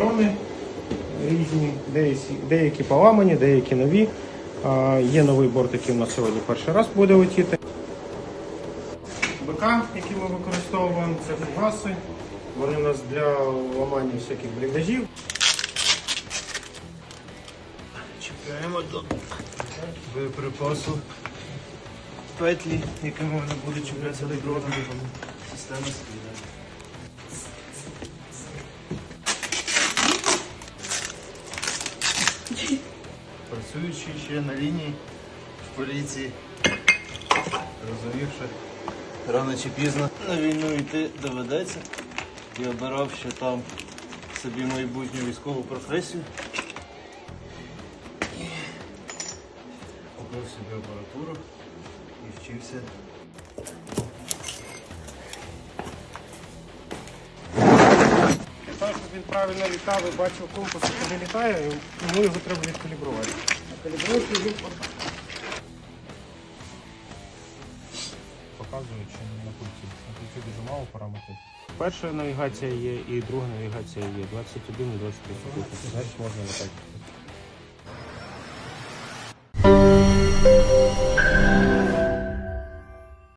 дрони різні, деякі, деякі поламані, деякі нові. Є новий борт, який у нас сьогодні перший раз буде летіти. БК, які ми використовуємо, це фугаси. Вони у нас для ламання всяких бліндажів. Чіпляємо до боєприпасу петлі, якими вони будуть чіплятися до дрона. Система скида. Працюючи ще на лінії в поліції, розумів, що рано чи пізно на війну йти доведеться. І обирав ще там собі майбутню військову професію. Купив собі апаратуру і вчився. Він правильно літав і бачив компас, куди літає, тому його треба відкалібрувати. А калібровки він показує, чи на пульті. На пульті дуже мало параметрів. Перша навігація є і друга навігація є. 21 і 23 секунди. Значить можна летати.